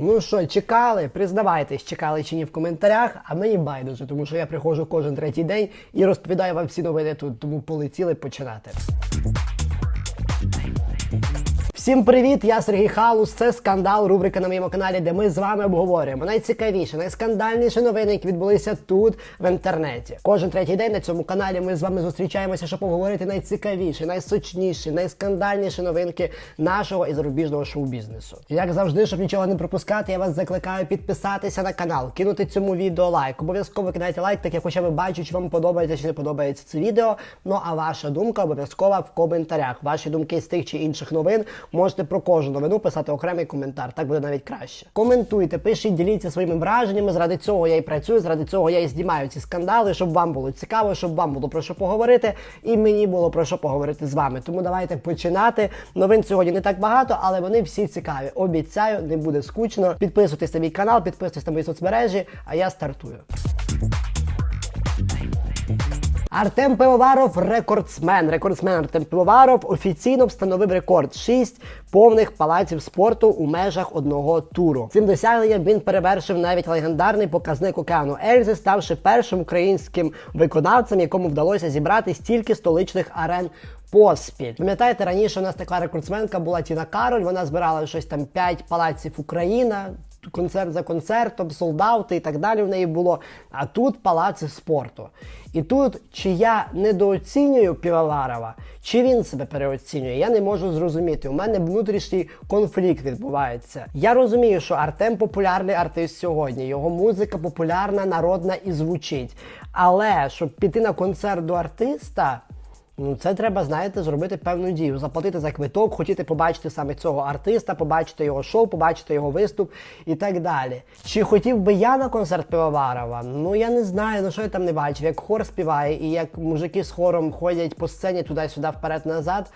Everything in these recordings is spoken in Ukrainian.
Ну що, чекали? Признавайтесь, чекали чи ні в коментарях, а мені байдуже, тому що я приходжу кожен третій день і розповідаю вам всі новини тут, тому полетіли починати. Всім привіт! Я Сергій Халус. Це скандал, рубрика на моєму каналі, де ми з вами обговорюємо найцікавіші, найскандальніші новини, які відбулися тут в інтернеті. Кожен третій день на цьому каналі ми з вами зустрічаємося, щоб обговорити найцікавіші, найсочніші, найскандальніші новинки нашого і зарубіжного шоу-бізнесу. Як завжди, щоб нічого не пропускати, я вас закликаю підписатися на канал, кинути цьому відео лайк. Обов'язково кидайте лайк, так я хоча б бачу, чи вам подобається чи не подобається це відео. Ну а ваша думка обов'язково в коментарях. Ваші думки з тих чи інших новин можете про кожну новину писати окремий коментар. Так буде навіть краще. Коментуйте, пишіть, діліться своїми враженнями. Заради цього я і працюю, заради цього я і знімаю ці скандали, щоб вам було цікаво, щоб вам було про що поговорити, і мені було про що поговорити з вами. Тому давайте починати. Новин сьогодні не так багато, але вони всі цікаві. Обіцяю, не буде скучно. Підписуйтесь на мій канал, підписуйтесь на мої соцмережі, а я стартую. Артем Пивоваров рекордсмен. Рекордсмен Артем Пивоваров офіційно встановив рекорд 6 повних палаців спорту у межах одного туру. Цим досягненням він перевершив навіть легендарний показник океану Ельзи, ставши першим українським виконавцем, якому вдалося зібрати стільки столичних арен. Поспіль. Пам'ятаєте, раніше у нас така рекордсменка була Тіна Кароль, вона збирала щось там 5 палаців Україна, концерт за концертом, солдати і так далі в неї було. А тут палаци спорту. І тут чи я недооцінюю Півоварова, чи він себе переоцінює, я не можу зрозуміти. У мене внутрішній конфлікт відбувається. Я розумію, що Артем популярний артист сьогодні. Його музика популярна, народна і звучить. Але щоб піти на концерт до артиста. Ну, це треба, знаєте, зробити певну дію, заплатити за квиток, хотіти побачити саме цього артиста, побачити його шоу, побачити його виступ і так далі. Чи хотів би я на концерт Пивоварова? Ну я не знаю, ну що я там не бачив. Як хор співає, і як мужики з хором ходять по сцені туди-сюди, вперед-назад.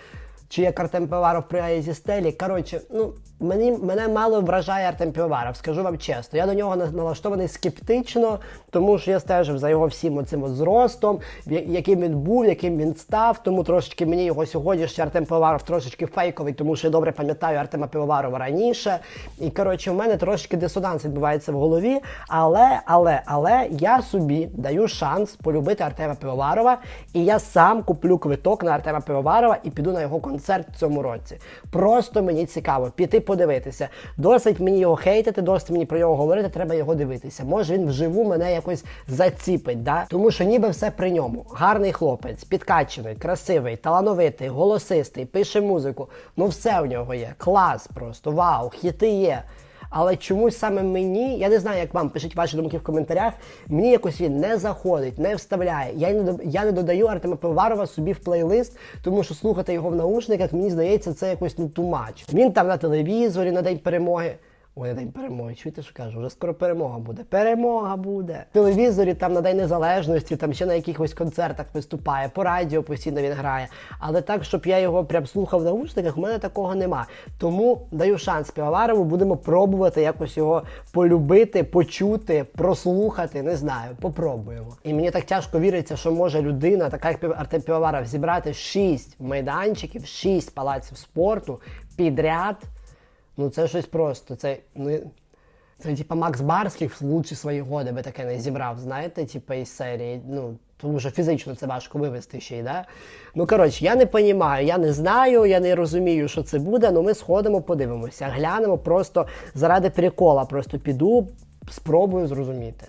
Чи як Артем Пивоваров пригає зі стелі. Коротше, ну мені мене мало вражає Артем Пивоваров, скажу вам чесно. Я до нього на- налаштований скептично, тому що я стежив за його всім оцим зростом, яким він був, яким він став. Тому трошечки мені його сьогоднішній Артем Пивоваров трошечки фейковий, тому що я добре пам'ятаю Артема Пивоварова раніше. І коротше, в мене трошки дисонанс відбувається в голові. Але, але, але я собі даю шанс полюбити Артема Пивоварова, і я сам куплю квиток на Артема Пивоварова і піду на його концерт в цьому році. Просто мені цікаво піти подивитися. Досить мені його хейтити, досить мені про нього говорити, треба його дивитися. Може він вживу мене якось заціпить, да? тому що ніби все при ньому. Гарний хлопець, підкачений, красивий, талановитий, голосистий, пише музику. Ну все в нього є. Клас просто, вау, хіти є. Але чомусь саме мені, я не знаю, як вам, пишіть ваші думки в коментарях. Мені якось він не заходить, не вставляє. Я не я не додаю Артема Пиварова собі в плейлист, тому що слухати його в наушниках, мені здається, це якось ну тумач. Він там на телевізорі на день перемоги. Ой, день перемоги. Чуєте, що кажу? Вже скоро перемога буде. Перемога буде. В телевізорі там на День Незалежності, там ще на якихось концертах виступає, по радіо постійно він грає. Але так, щоб я його прям слухав в наушниках, у мене такого нема. Тому даю шанс Півоварову, будемо пробувати якось його полюбити, почути, прослухати. Не знаю, попробуємо. І мені так тяжко віриться, що може людина, така як Артем Півоваров, зібрати шість майданчиків, шість палаців спорту підряд. Ну це щось просто. Це ну. Це типа Макс Барських в лучші свої годи би таке не зібрав, знаєте, типа із серії. Ну, тому що фізично це важко вивести ще й, да? Ну, коротше, я не розумію, я не знаю, я не розумію, що це буде, але ми сходимо, подивимося, глянемо просто заради прикола. Просто піду, спробую зрозуміти.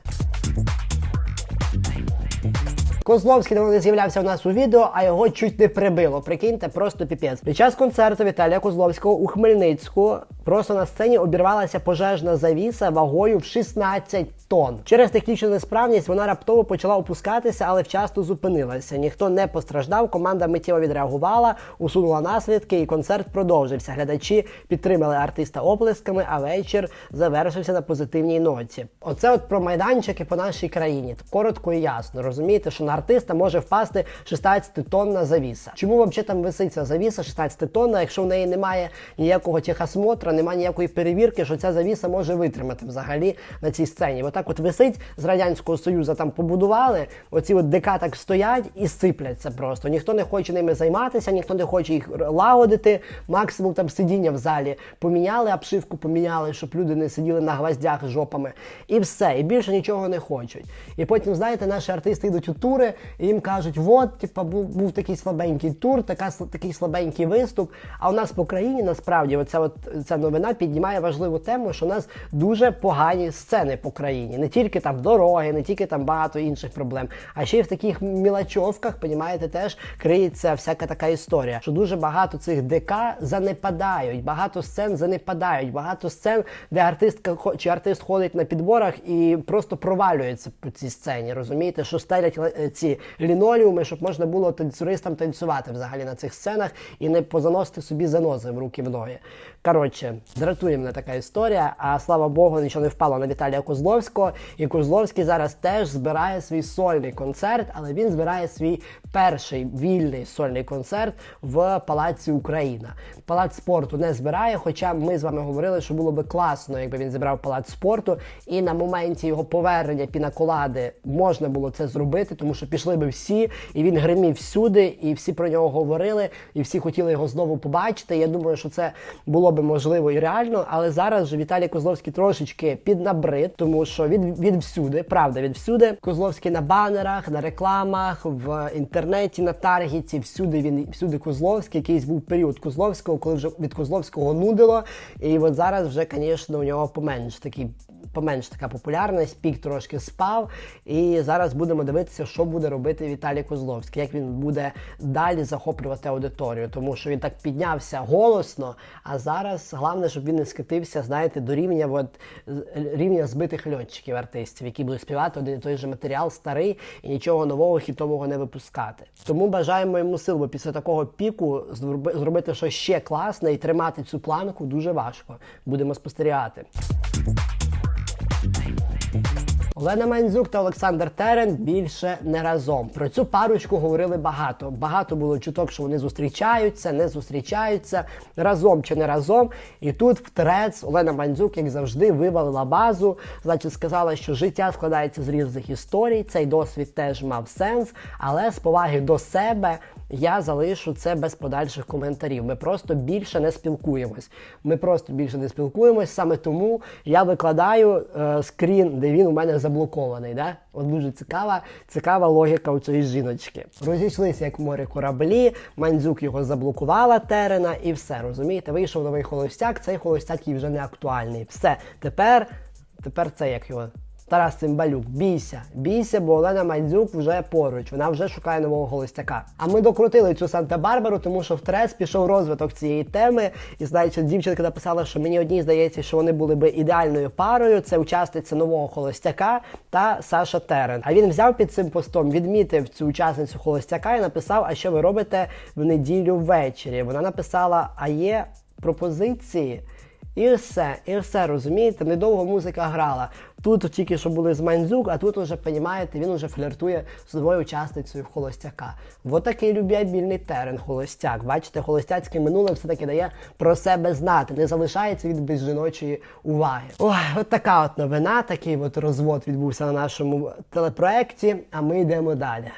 Козловський давно не з'являвся у нас у відео, а його чуть не прибило. Прикиньте, просто піпець. Під час концерту Віталія Козловського у Хмельницьку просто на сцені обірвалася пожежна завіса вагою в 16 тонн. Через технічну несправність вона раптово почала опускатися, але вчасно зупинилася. Ніхто не постраждав. Команда миттєво відреагувала, усунула наслідки, і концерт продовжився. Глядачі підтримали артиста оплесками, а вечір завершився на позитивній ноті. Оце от про майданчики по нашій країні. Коротко і ясно. Розумієте, що на артиста може впасти 16 тонна завіса. Чому взагалі там висить ця завіса 16 тонна, якщо в неї немає ніякого техосмотра, немає ніякої перевірки, що ця завіса може витримати взагалі на цій сцені. Отак от висить з радянського союзу, там побудували. Оці от ДК так стоять і сипляться просто. Ніхто не хоче ними займатися, ніхто не хоче їх лагодити. Максимум там сидіння в залі поміняли, обшивку поміняли, щоб люди не сиділи на гвоздях жопами. І все, і більше нічого не хочуть. І потім, знаєте, наші артисти йдуть у тури, і їм кажуть, от, типа, був, був такий слабенький тур, така, такий слабенький виступ. А у нас по країні насправді оця, от, ця новина піднімає важливу тему, що у нас дуже погані сцени по країні. Не тільки там дороги, не тільки там багато інших проблем, а ще й в таких мілочовках, понімаєте, теж криється всяка така історія, що дуже багато цих ДК занепадають, багато сцен занепадають, багато сцен, де артистка чи артист ходить на підборах і просто провалюється по цій сцені. Розумієте, що стелять е, ці лінолеуми, щоб можна було танцюристам танцювати взагалі на цих сценах і не позаносити собі занози в руки в ноги. Коротше, дратує мене така історія. А слава Богу, нічого не впало на Віталія Козловського. І Козловський зараз теж збирає свій сольний концерт, але він збирає свій перший вільний сольний концерт в Палаці Україна. Палац спорту не збирає, хоча ми з вами говорили, що було би класно, якби він зібрав палац спорту, і на моменті його повернення пінаколади можна було це зробити, тому що пішли би всі, і він гримів всюди, і всі про нього говорили, і всі хотіли його знову побачити. Я думаю, що це було би можливо і реально, але зараз же Віталій Козловський трошечки піднабрид, тому що він від всюди, правда, від всюди. Козловський на банерах, на рекламах, в інтернеті, на таргеті, всюди він всюди Козловський. Якийсь був період Козловського, коли вже від Козловського нудило. І от зараз вже, звісно, у нього поменш такий. Поменш така популярність, пік трошки спав. І зараз будемо дивитися, що буде робити Віталій Козловський, як він буде далі захоплювати аудиторію, тому що він так піднявся голосно. А зараз головне, щоб він не скатився, знаєте, до рівня от, рівня збитих льотчиків артистів, які будуть співати один і той же матеріал старий і нічого нового хітового не випускати. Тому бажаємо йому сил, бо після такого піку зробити щось ще класне і тримати цю планку дуже важко. Будемо спостерігати. Олена Мандзюк та Олександр Терен більше не разом. Про цю парочку говорили багато. Багато було чуток, що вони зустрічаються, не зустрічаються разом чи не разом. І тут в трец Олена Мандзюк, як завжди, вивалила базу. Значить, сказала, що життя складається з різних історій. Цей досвід теж мав сенс, але з поваги до себе. Я залишу це без подальших коментарів. Ми просто більше не спілкуємось. Ми просто більше не спілкуємось. Саме тому я викладаю е, скрін, де він у мене заблокований. Да? От дуже цікава, цікава логіка у цієї жіночки. Розійшлися як море кораблі, Мандзюк його заблокувала терена, і все розумієте. Вийшов новий холостяк. Цей холостяк їй вже не актуальний. Все тепер, тепер це як його. Тарас Цимбалюк, бійся, бійся, бо Олена Мандзюк вже поруч, вона вже шукає нового холостяка. А ми докрутили цю Санта-Барбару, тому що в трес пішов розвиток цієї теми. І знаєте, дівчинка написала, що мені одній здається, що вони були би ідеальною парою. Це учасниця нового холостяка та Саша Терен. А він взяв під цим постом, відмітив цю учасницю холостяка і написав: А що ви робите в неділю ввечері? Вона написала: А є пропозиції. І все, і все, розумієте, недовго музика грала. Тут тільки що були з Мандзюк, а тут уже, понімаєте, він уже фліртує з новою учасницею холостяка. Вот такий любвеобільний терен холостяк. Бачите, холостяцьке минуле все-таки дає про себе знати, не залишається від без жіночої уваги. Ой, от така от новина, такий от розвод відбувся на нашому телепроекті, а ми йдемо далі.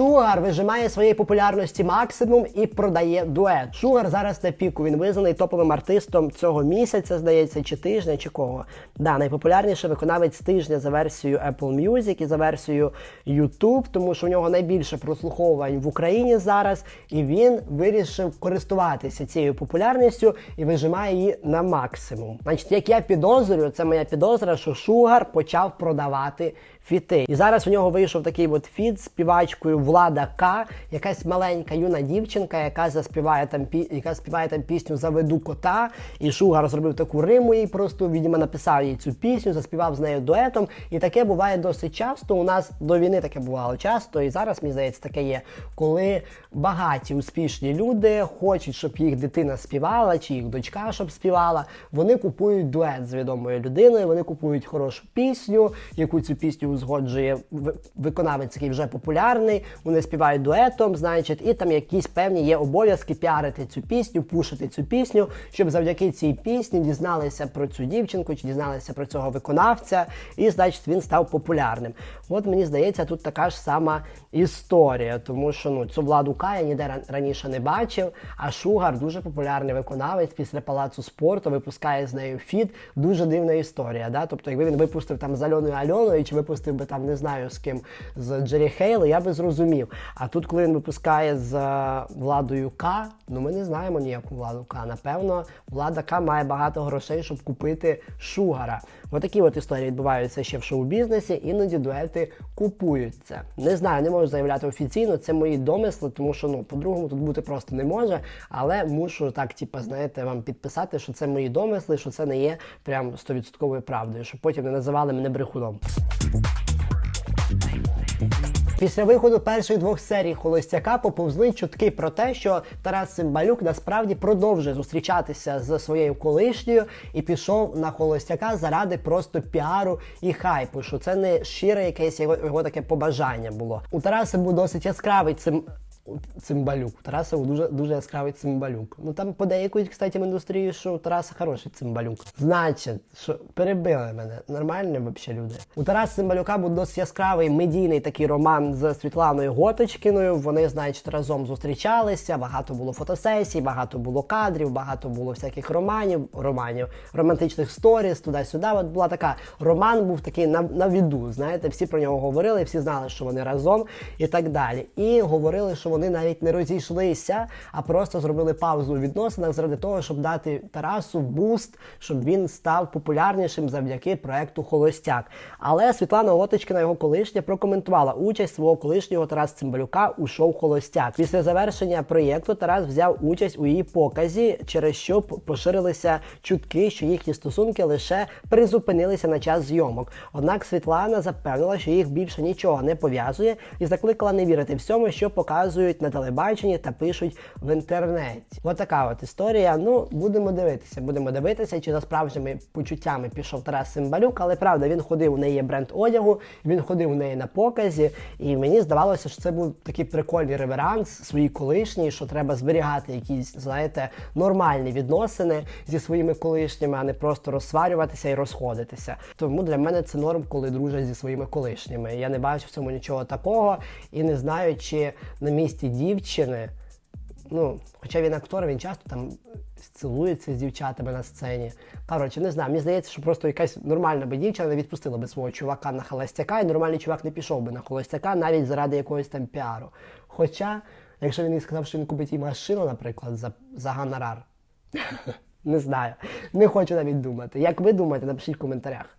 Шугар вижимає своєї популярності максимум і продає дует. Шугар зараз на піку. Він визнаний топовим артистом цього місяця, здається, чи тижня, чи кого. Да, найпопулярніший виконавець тижня за версією Apple Music і за версією YouTube, тому що у нього найбільше прослуховувань в Україні зараз, і він вирішив користуватися цією популярністю і вижимає її на максимум. Значить, як я підозрюю, це моя підозра, що Шугар почав продавати фіти. І зараз у нього вийшов такий от фіт з співачкою Влада К, якась маленька юна дівчинка, яка заспіває там пі... яка співає там пісню Заведу кота. І Шугар зробив таку риму їй просто, відомо, написав їй цю пісню, заспівав з нею дуетом. І таке буває досить часто. У нас до війни таке бувало часто, і зараз, мені здається, таке є, коли багаті успішні люди хочуть, щоб їх дитина співала, чи їх дочка, щоб співала. Вони купують дует з відомою людиною, вони купують хорошу пісню, яку цю пісню узгоджує ви- виконавець, який вже популярний. Вони співають дуетом, значить, і там якісь певні є обов'язки піарити цю пісню, пушити цю пісню, щоб завдяки цій пісні дізналися про цю дівчинку, чи дізналися про цього виконавця, і значить він став популярним. От мені здається, тут така ж сама історія, тому що ну цю владу К я ніде раніше не бачив. А Шугар дуже популярний виконавець після палацу спорту, випускає з нею фіт. Дуже дивна історія. Да? Тобто, якби він випустив там з Альоною Альоною, чи випустив би там не знаю з ким з Джері Хейл, я би зрозумів. А тут, коли він випускає з е, владою К, ну ми не знаємо ніяку владу К. Напевно, влада К має багато грошей, щоб купити Шугара. Отакі от історії відбуваються ще в шоу-бізнесі, іноді дуети купуються. Не знаю, не можу заявляти офіційно, це мої домисли, тому що ну по-другому тут бути просто не може. Але мушу так, типа, знаєте, вам підписати, що це мої домисли, що це не є прям 100% правдою, щоб потім не називали мене брехуном. Після виходу перших двох серій Холостяка поповзли чутки про те, що Тарас Цимбалюк насправді продовжує зустрічатися з своєю колишньою і пішов на холостяка заради просто піару і хайпу. Що це не щире якесь його, його таке побажання було. У Тараса був досить яскравий цим. Цимбалюк. Тараса дуже дуже яскравий цимбалюк. Ну там подейкують, кстати, в індустрії, що у Тараса хороший цимбалюк. Значить, що перебили мене. Нормальні взагалі люди. У Тараса Цимбалюка був досить яскравий медійний такий роман з Світланою Готочкіною. Вони, значить, разом зустрічалися. Багато було фотосесій, багато було кадрів, багато було всяких романів, романів, романтичних сторіс, туди-сюди. От була така роман був такий на, на віду. Знаєте, всі про нього говорили, всі знали, що вони разом і так далі. І говорили, що вони навіть не розійшлися, а просто зробили паузу у відносинах заради того, щоб дати Тарасу буст, щоб він став популярнішим завдяки проекту Холостяк. Але Світлана Лоточкина, його колишня, прокоментувала участь свого колишнього Тараса Цимбалюка у шоу Холостяк. Після завершення проєкту Тарас взяв участь у її показі, через що поширилися чутки, що їхні стосунки лише призупинилися на час зйомок. Однак Світлана запевнила, що їх більше нічого не пов'язує, і закликала не вірити всьому, що показують на телебаченні та пишуть в інтернеті. Ось така от історія. Ну, будемо дивитися. Будемо дивитися, чи за справжніми почуттями пішов Тарас Симбалюк, але правда, він ходив, у неї бренд одягу, він ходив у неї на показі, і мені здавалося, що це був такий прикольний реверанс своїй колишній, що треба зберігати якісь, знаєте, нормальні відносини зі своїми колишніми, а не просто розсварюватися і розходитися. Тому для мене це норм, коли дружать зі своїми колишніми. Я не бачу в цьому нічого такого і не знаю, чи на місці дівчини. Ну, хоча він актор, він часто там цілується з дівчатами на сцені. Коротше, не знаю. Мені здається, що просто якась нормальна би дівчина не відпустила би свого чувака на холостяка, і нормальний чувак не пішов би на холостяка навіть заради якогось там піару. Хоча, якщо він їй сказав, що він купить їй машину, наприклад, за, за гонорар. Не знаю. Не хочу навіть думати. Як ви думаєте, напишіть в коментарях.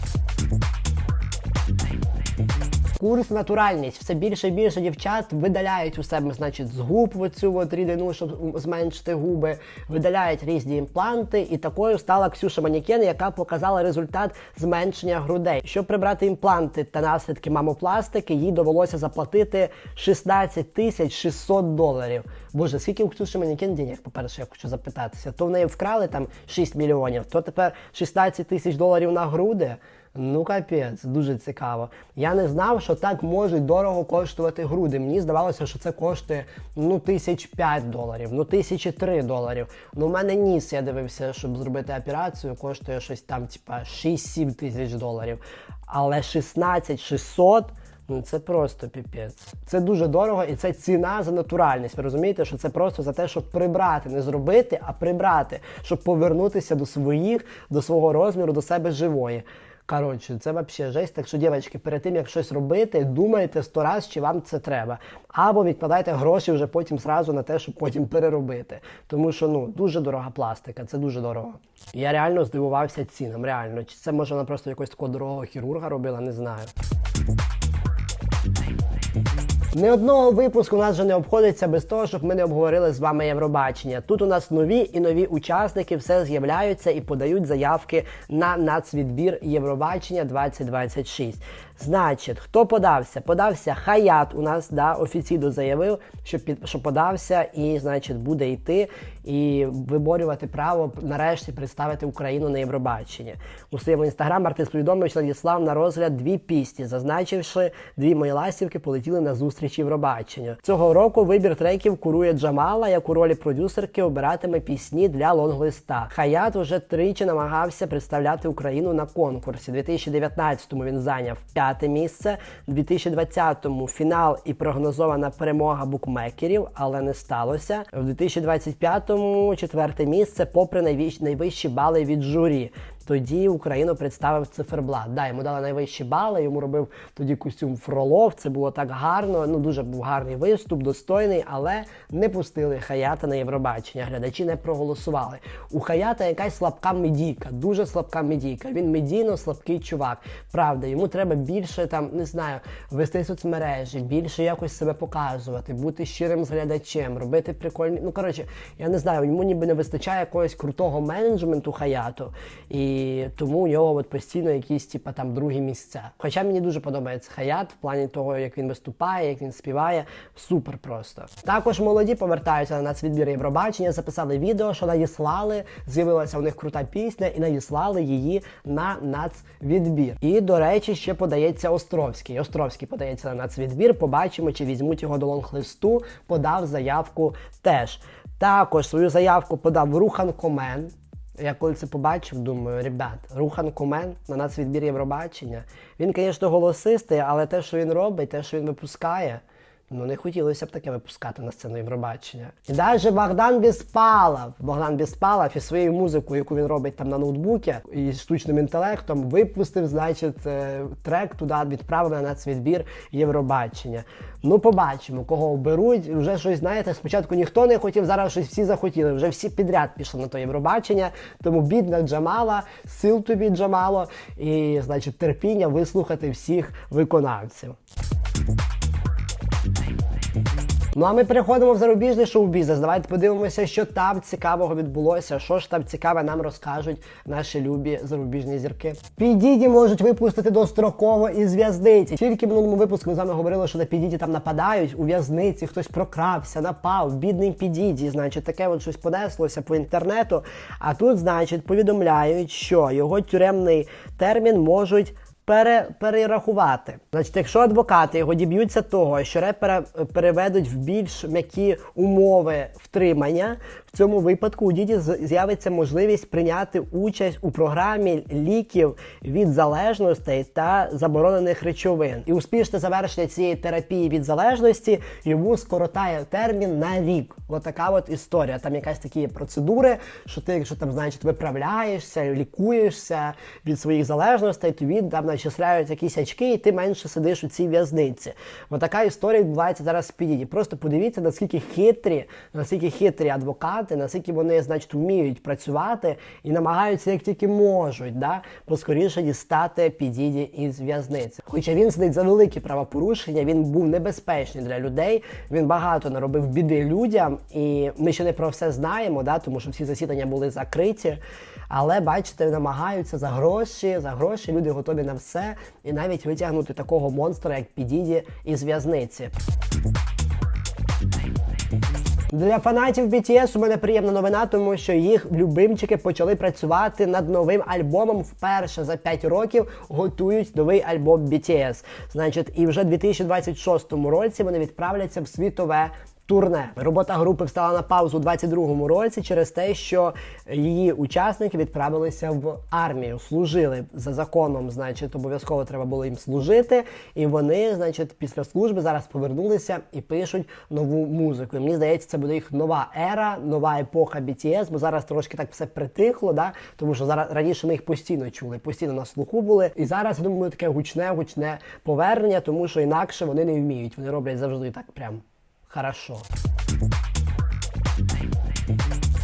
Курс натуральність. Все більше і більше дівчат видаляють у себе, значить, з губ оцю от рідину, щоб зменшити губи, видаляють різні імпланти. І такою стала Ксюша Манікен, яка показала результат зменшення грудей. Щоб прибрати імпланти та наслідки мамопластики, їй довелося заплатити 16 тисяч 600 доларів. Боже, скільки у Ксюші Манікен денег, по-перше, я хочу запитатися. То в неї вкрали там 6 мільйонів, то тепер 16 тисяч доларів на груди. Ну капець, дуже цікаво. Я не знав, що так можуть дорого коштувати груди. Мені здавалося, що це коштує ну тисяч п'ять доларів, ну тисячі три доларів. Ну, у мене ніс, я дивився, щоб зробити операцію, коштує щось там, типа 6-7 тисяч доларів. Але 16 600 Ну це просто піпець. Це дуже дорого і це ціна за натуральність. Ви розумієте, що це просто за те, щоб прибрати, не зробити, а прибрати, щоб повернутися до своїх, до свого розміру, до себе живої. Коротше, це взагалі жесть. Так що, дівчатки, перед тим як щось робити, думайте сто раз, чи вам це треба. Або відкладайте гроші вже потім зразу на те, щоб потім переробити. Тому що ну дуже дорога пластика, це дуже дорого. Я реально здивувався цінам. Реально, чи це може вона просто якогось такого дорогого хірурга робила, не знаю. Не одного випуску нас вже не обходиться без того, щоб ми не обговорили з вами Євробачення. Тут у нас нові і нові учасники все з'являються і подають заявки на нацвідбір Євробачення 2026. Значить, хто подався? Подався Хаят. У нас да, офіційно заявив, що під що подався, і значить буде йти і виборювати право нарешті представити Україну на Євробаченні. У своєму інстаграм артист повідомив, що надіслав на розгляд дві пісні, зазначивши, дві мої ластівки полетіли на зустріч Євробачення. Цього року вибір треків курує Джамала, як у ролі продюсерки обиратиме пісні для лонглиста. Хаят уже тричі намагався представляти Україну на конкурсі. У 2019-му він зайняв п'яте місце, у 2020-му фінал і прогнозована перемога букмекерів, але не сталося. В 2025-му четверте місце, попри найвищ- найвищі бали від журі. Тоді Україну представив циферблат. Да, йому дали найвищі бали. Йому робив тоді костюм Фролов. Це було так гарно. Ну дуже був гарний виступ, достойний, але не пустили Хаята на Євробачення. Глядачі не проголосували. У Хаята якась слабка медійка, дуже слабка медійка. Він медійно слабкий чувак. Правда, йому треба більше там, не знаю, вести соцмережі, більше якось себе показувати, бути щирим з глядачем, робити прикольні. Ну коротше, я не знаю, йому ніби не вистачає якогось крутого менеджменту Хаяту. І тому у нього от постійно якісь, типа там другі місця. Хоча мені дуже подобається Хаят в плані того, як він виступає, як він співає. Супер просто. Також молоді повертаються на нацвідбір Євробачення, записали відео, що надіслали. З'явилася у них крута пісня, і надіслали її на нацвідбір. І, до речі, ще подається Островський. Островський подається на нацвідбір. Побачимо, чи візьмуть його до лонглисту. Подав заявку теж. Також свою заявку подав Рухан Комен. Я коли це побачив, думаю, ребят, Рухан Комен на нас відбір Євробачення. Він, звісно, голосистий, але те, що він робить, те, що він випускає, ну не хотілося б таке випускати на сцену Євробачення. І навіть Богдан Біспалов, Богдан Біспалов і своєю музикою, яку він робить там на ноутбуці і штучним інтелектом, випустив, значить, е, трек туди відправив на нацвідбір Євробачення. Ну, побачимо, кого оберуть. Вже щось знаєте, спочатку ніхто не хотів, зараз щось всі захотіли. Вже всі підряд пішли на то Євробачення. Тому бідна Джамала, сил тобі Джамало, і значить терпіння вислухати всіх виконавців. Ну а ми переходимо в зарубіжний шоу-бізнес. Давайте подивимося, що там цікавого відбулося. Що ж там цікаве нам розкажуть наші любі зарубіжні зірки. Підіді можуть випустити достроково із в'язниці. Тільки в минулому випуску ми з вами говорили, що на Підіді там нападають у в'язниці, хтось прокрався, напав, бідний Підіді. Значить, таке от щось понеслося по інтернету. А тут, значить, повідомляють, що його тюремний термін можуть пере, перерахувати. Значить, якщо адвокати його діб'ються того, що репера переведуть в більш м'які умови втримання, в цьому випадку у діді з'явиться можливість прийняти участь у програмі ліків від залежностей та заборонених речовин. І успішне завершення цієї терапії від залежності йому скоротає термін на рік. Отака от історія. Там якась такі процедури, що ти, якщо там, значить, виправляєшся, лікуєшся від своїх залежностей, тобі там начисляють якісь очки, і ти менше сидиш у цій в'язниці. Отака історія відбувається зараз в підіді. Просто подивіться, наскільки хитрі, наскільки хитрі адвокати, наскільки вони, значить, вміють працювати і намагаються як тільки можуть, да, поскоріше дістати підіді із в'язниці. Хоча він сидить за великі правопорушення, він був небезпечний для людей. Він багато наробив біди людям, і ми ще не про все знаємо, да, тому що всі засідання були закриті. Але бачите, намагаються за гроші, за гроші люди готові на все і навіть витягнути такого монстра, як Підіді, із в'язниці. Для фанатів BTS у мене приємна новина, тому що їх любимчики почали працювати над новим альбомом вперше за 5 років. Готують новий альбом BTS. Значить, і вже в 2026 році вони відправляться в світове. Турне робота групи встала на паузу у 22-му році через те, що її учасники відправилися в армію, служили за законом. Значить, обов'язково треба було їм служити. І вони, значить, після служби зараз повернулися і пишуть нову музику. І мені здається, це буде їх нова ера, нова епоха BTS, бо зараз трошки так все притихло, да? тому що зараз раніше ми їх постійно чули, постійно на слуху були. І зараз я думаю, таке гучне, гучне повернення, тому що інакше вони не вміють. Вони роблять завжди так прям хорошо.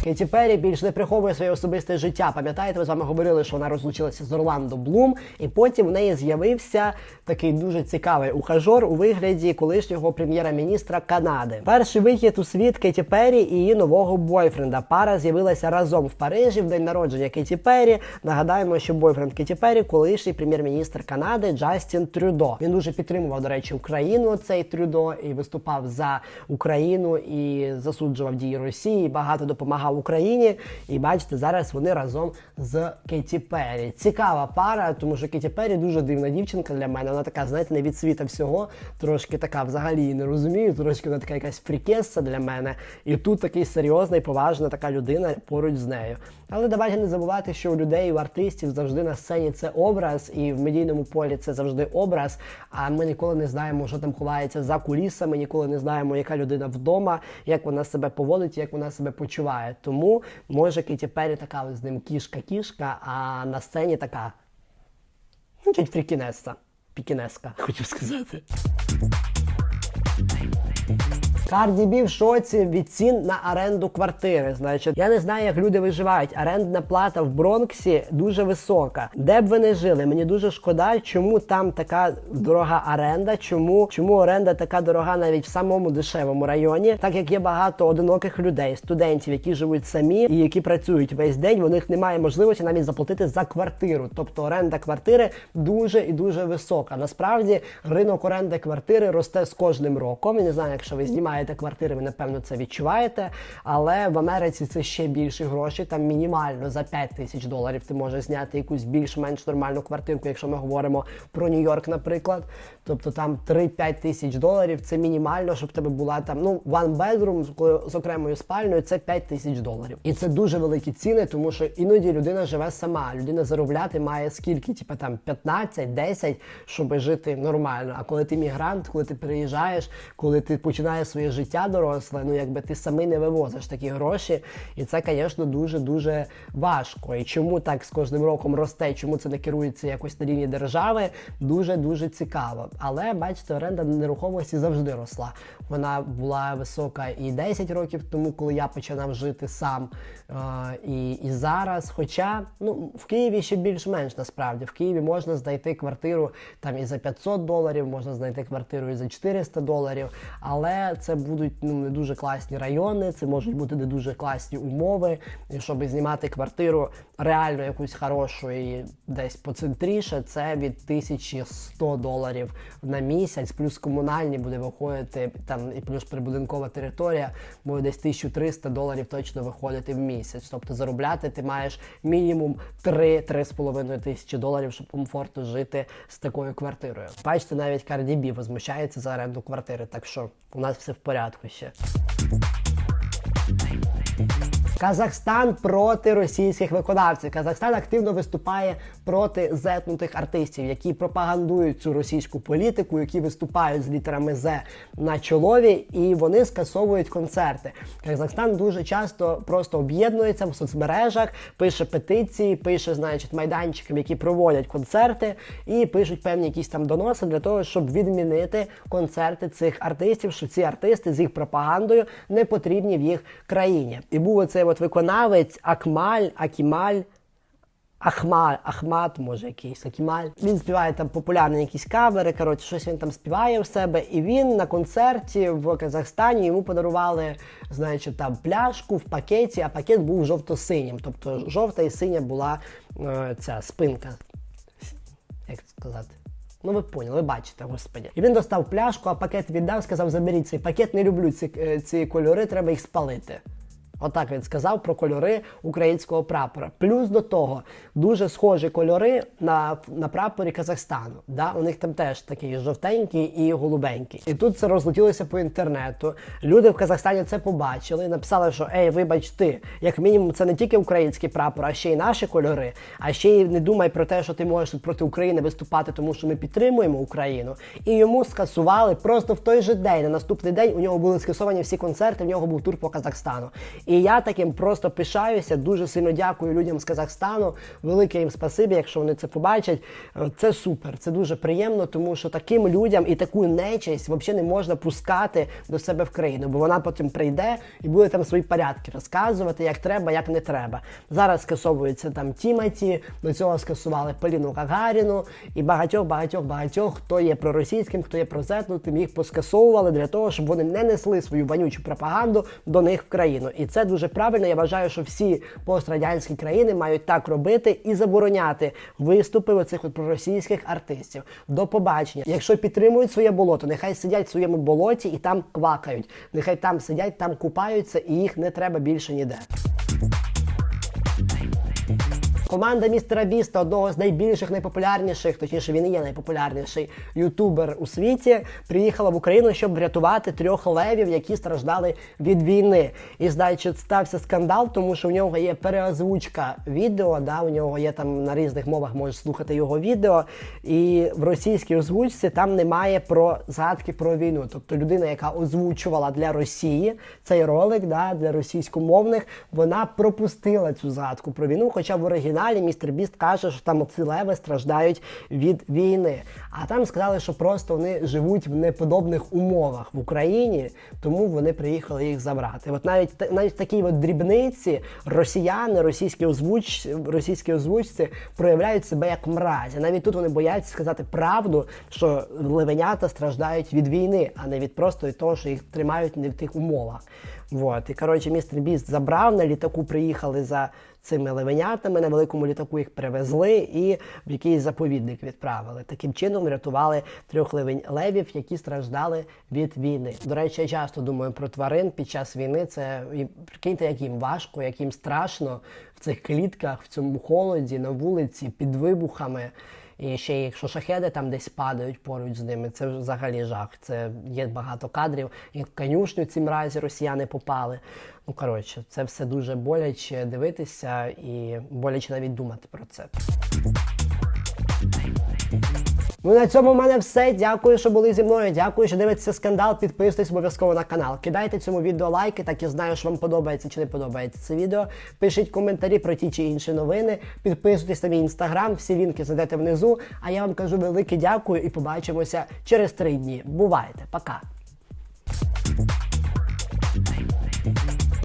Кейті Перрі більш не приховує своє особисте життя. Пам'ятаєте, ми з вами говорили, що вона розлучилася з Орландо Блум, і потім в неї з'явився такий дуже цікавий ухажор у вигляді колишнього прем'єра-міністра Канади. Перший вихід у світ Кейті Перрі і її нового бойфренда. Пара з'явилася разом в Парижі в день народження Кейті Перрі. Нагадаємо, що бойфренд Кейті Перрі колишній прем'єр-міністр Канади Джастін Трюдо. Він дуже підтримував, до речі, Україну цей Трюдо і виступав за Україну і засуджував дії Росії. Багато допомагав Україні. І бачите, зараз вони разом з Кейті Перрі. Цікава пара, тому що Кейті Перрі дуже дивна дівчинка для мене. Вона така, знаєте, не від світа всього. Трошки така взагалі не розумію. Трошки вона така якась фрікесса для мене. І тут такий серйозний, поважна така людина поруч з нею. Але давайте не забувати, що у людей, у артистів завжди на сцені це образ, і в медійному полі це завжди образ. А ми ніколи не знаємо, що там ховається за кулісами, ніколи не знаємо, яка людина вдома, як вона себе поводить, як вона себе почуває. Тому може Кіті Перрі така з ним кішка-кішка, а на сцені така ну, чуть фрікінеса. Пікінеска, хотів сказати. Карді Бі в шоці від цін на оренду квартири. Значить, я не знаю, як люди виживають. Орендна плата в Бронксі дуже висока. Де б ви не жили? Мені дуже шкода, чому там така дорога оренда, чому, чому оренда така дорога навіть в самому дешевому районі, так як є багато одиноких людей, студентів, які живуть самі і які працюють весь день. У них немає можливості навіть заплатити за квартиру. Тобто оренда квартири дуже і дуже висока. Насправді ринок оренди квартири росте з кожним роком. Я не знаю, якщо ви знімаєте квартири, ви напевно це відчуваєте. Але в Америці це ще більші гроші. Там мінімально за 5 тисяч доларів ти можеш зняти якусь більш-менш нормальну квартирку, якщо ми говоримо про Нью-Йорк, наприклад. Тобто там 3-5 тисяч доларів це мінімально, щоб тебе була там ну one bedroom з, окремою спальною, це 5 тисяч доларів. І це дуже великі ціни, тому що іноді людина живе сама. Людина заробляти має скільки, типу там 15-10, щоб жити нормально. А коли ти мігрант, коли ти переїжджаєш, коли ти починаєш своє життя доросле, ну якби ти самий не вивозиш такі гроші, і це, звісно, дуже дуже важко. І чому так з кожним роком росте, чому це не керується якось на рівні держави, дуже дуже цікаво. Але бачите, оренда нерухомості завжди росла. Вона була висока і 10 років тому, коли я починав жити сам. е, і, і зараз. Хоча ну в Києві ще більш-менш насправді в Києві можна знайти квартиру там і за 500 доларів, можна знайти квартиру і за 400 доларів. Але це будуть ну не дуже класні райони, це можуть бути не дуже класні умови. І щоб знімати квартиру реально якусь хорошу і десь поцентріше, це від 1100 доларів на місяць, плюс комунальні буде виходити там і плюс прибудинкова територія буде десь 1300 доларів точно виходити в місяць. Тобто заробляти ти маєш мінімум 3-3,5 тисячі доларів, щоб комфортно жити з такою квартирою. Бачите, навіть Cardi B возмущається за оренду квартири, так що у нас все в порядку ще. Казахстан проти російських виконавців. Казахстан активно виступає проти зетнутих артистів, які пропагандують цю російську політику, які виступають з літерами З на чолові, і вони скасовують концерти. Казахстан дуже часто просто об'єднується в соцмережах, пише петиції, пише, значить, майданчикам, які проводять концерти, і пишуть певні якісь там доноси для того, щоб відмінити концерти цих артистів, що ці артисти з їх пропагандою не потрібні в їх країні. І був оцей от виконавець Акмаль, Акімаль. Ахмаль, Ахмат, може якийсь Акімаль. Він співає там популярні якісь кавери. Коротше, щось він там співає в себе. І він на концерті в Казахстані йому подарували, значить, там пляшку в пакеті, а пакет був жовто-синім. Тобто жовта і синя була е, ця спинка. Як сказати? Ну, ви поняли, ви бачите, господі. І він достав пляшку, а пакет віддав, сказав: заберіть цей пакет, не люблю ці, е, ці кольори, треба їх спалити. Отак він сказав про кольори українського прапора. Плюс до того дуже схожі кольори на, на прапорі Казахстану. Да? У них там теж такий жовтенький і голубенький. І тут це розлетілося по інтернету. Люди в Казахстані це побачили написали, що ей, вибач ти, як мінімум, це не тільки український прапор, а ще й наші кольори. А ще й не думай про те, що ти можеш тут проти України виступати, тому що ми підтримуємо Україну. І йому скасували просто в той же день. На наступний день у нього були скасовані всі концерти. В нього був тур по Казахстану. І я таким просто пишаюся. Дуже сильно дякую людям з Казахстану. Велике їм спасибі, якщо вони це побачать. Е, Це супер, це дуже приємно, тому що таким людям і таку нечисть взагалі не можна пускати до себе в країну, бо вона потім прийде і буде там свої порядки розказувати, як треба, як не треба. Зараз скасовується там Тіматі, до цього скасували Поліну Гагаріну і багатьох, багатьох, багатьох, хто є проросійським, хто є прозетнутим, їх поскасовували для того, щоб вони не несли свою вонючу пропаганду до них в країну. І це дуже правильно. Я вважаю, що всі пострадянські країни мають так робити і забороняти виступи оцих от проросійських артистів. До побачення. Якщо підтримують своє болото, нехай сидять в своєму болоті і там квакають. Нехай там сидять, там купаються, і їх не треба більше ніде. Команда містера Біста, одного з найбільших, найпопулярніших, точніше він і є найпопулярніший ютубер у світі, приїхала в Україну, щоб врятувати трьох левів, які страждали від війни. І значить, стався скандал, тому що у нього є переозвучка відео. Да, у нього є там на різних мовах можеш слухати його відео. І в російській озвучці там немає про згадки про війну. Тобто людина, яка озвучувала для Росії цей ролик, да, для російськомовних, вона пропустила цю згадку про війну. Хоча в оригіналі містер Біст каже, що там ці леви страждають від війни. А там сказали, що просто вони живуть в неподобних умовах в Україні, тому вони приїхали їх забрати. От навіть навіть в такій от дрібниці росіяни, російські озвуч, російські озвучці проявляють себе як мразі. Навіть тут вони бояться сказати правду, що левенята страждають від війни, а не від просто від того, що їх тримають не в тих умовах. Вот. І коротше, містер Біст забрав на літаку, приїхали за цими левенятами. На великому літаку їх привезли і в якийсь заповідник відправили. Таким чином врятували трьох левень левів, які страждали від війни. До речі, я часто думаю про тварин під час війни. Це прикиньте, як їм важко, як їм страшно в цих клітках, в цьому холоді, на вулиці, під вибухами. І ще якщо шахеди там десь падають поруч з ними, це взагалі жах. Це є багато кадрів, як в конюшню ці мразі росіяни попали. Ну коротше, це все дуже боляче дивитися і боляче навіть думати про це. Ну на цьому в мене все. Дякую, що були зі мною. Дякую, що дивитеся скандал. Підписуйтесь обов'язково на канал. Кидайте цьому відео лайки, так я знаю, що вам подобається чи не подобається це відео. Пишіть коментарі про ті чи інші новини. Підписуйтесь на мій інстаграм, всі лінки знайдете внизу. А я вам кажу велике дякую і побачимося через три дні. Бувайте, пока!